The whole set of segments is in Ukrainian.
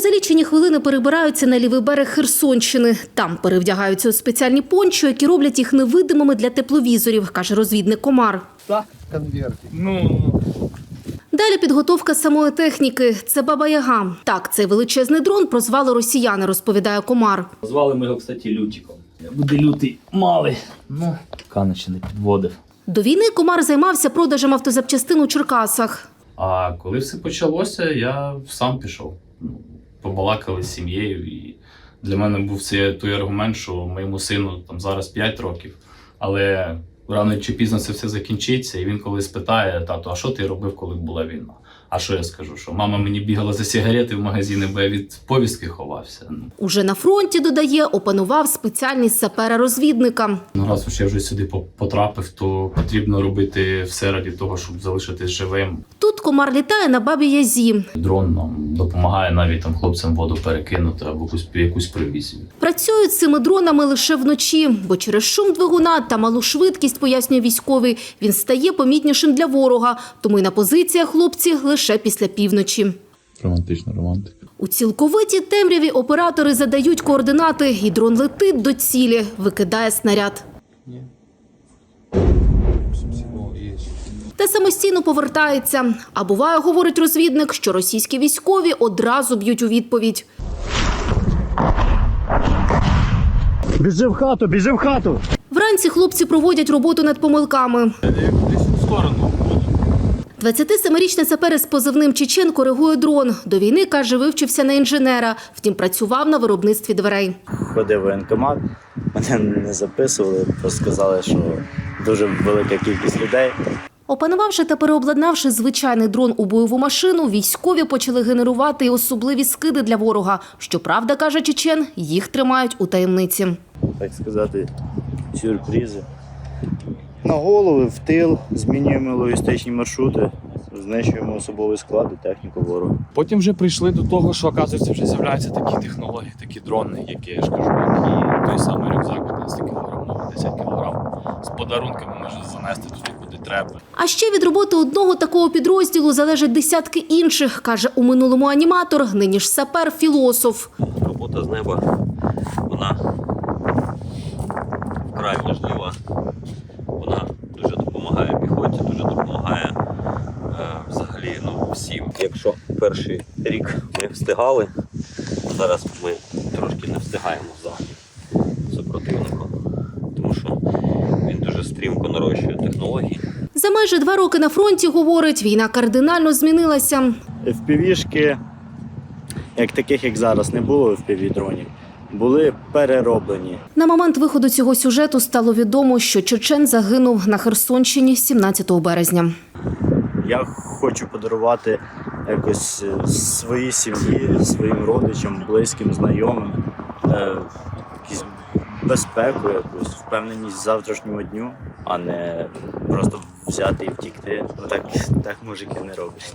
Вони за лічені хвилини перебираються на лівий берег Херсонщини. Там перевдягаються у спеціальні пончо, які роблять їх невидимими для тепловізорів, каже розвідник Комар. Так. Ну, Далі підготовка самої техніки. Це Баба Яга. Так, цей величезний дрон прозвали росіяни, розповідає Комар. звали ми його, кстати, Лютіком. Буде лютий малий. Ну, канечі не підводив. До війни Комар займався продажем автозапчастин у Черкасах. А коли все почалося, я сам пішов. Побалакали з сім'єю, і для мене був це той аргумент, що моєму сину там зараз 5 років, але рано чи пізно це все закінчиться. І він коли спитає, тато, а що ти робив, коли була війна? А що я скажу? Що мама мені бігала за сигарети в магазини, бо я від повістки ховався. Ну, Уже на фронті, додає, опанував спеціальність сапера-розвідника. Ну, раз уж я вже сюди по- потрапив, то потрібно робити все ради того, щоб залишитись живим. Тут комар літає на бабі Язі. Дрон нам допомагає навіть там хлопцям воду перекинути або якусь, якусь привізію. Працюють цими дронами лише вночі, бо через шум двигуна та малу швидкість, пояснює військовий, він стає помітнішим для ворога, тому й на позиціях хлопці лише після півночі. Романтична романтика. У цілковитій темряві оператори задають координати, і дрон летить до цілі, викидає снаряд. Та самостійно повертається. А буває, говорить розвідник, що російські військові одразу б'ють у відповідь. Біжи в хату, біжи в хату. Вранці хлопці проводять роботу над помилками. Десь в сторону. 27-річний сапер із позивним Чечен коригує дрон. До війни, каже, вивчився на інженера, втім працював на виробництві дверей. ходив воєнкомат, мене не записували, просто сказали, що дуже велика кількість людей. Опанувавши та переобладнавши звичайний дрон у бойову машину, військові почали генерувати й особливі скиди для ворога. Щоправда, каже Чечен, їх тримають у таємниці. так сказати, сюрпризи. На голови, в тил, змінюємо логістичні маршрути, знищуємо особовий склад і техніку ворога. Потім вже прийшли до того, що оказується, вже з'являються такі технології, такі дрони, які я ж кажу, які той самий рюкзак 15 кг, новий 10 кг. З подарунками може занести туди, куди треба. А ще від роботи одного такого підрозділу залежать десятки інших, каже у минулому аніматор, нині ж сапер філософ. робота з неба, піхоті, дуже допомагає е, взагалі ну, всім. Якщо перший рік ми встигали, зараз ми трошки не встигаємо за супротивником, тому що він дуже стрімко нарощує технології. За майже два роки на фронті, говорить, війна кардинально змінилася. FPV-шки, як таких, як зараз, не було FPV-дронів, були перероблені. На момент виходу цього сюжету стало відомо, що Чечен загинув на Херсонщині 17 березня. Я хочу подарувати якось е, своїй сім'ї, своїм родичам, близьким, знайомим, е, якусь безпеку, якусь впевненість в завтрашньому дню, а не просто взяти і втікти. Ну, Так, так мужики не роблять.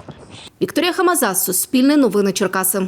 Вікторія Хамаза, Суспільне новини Черкаси.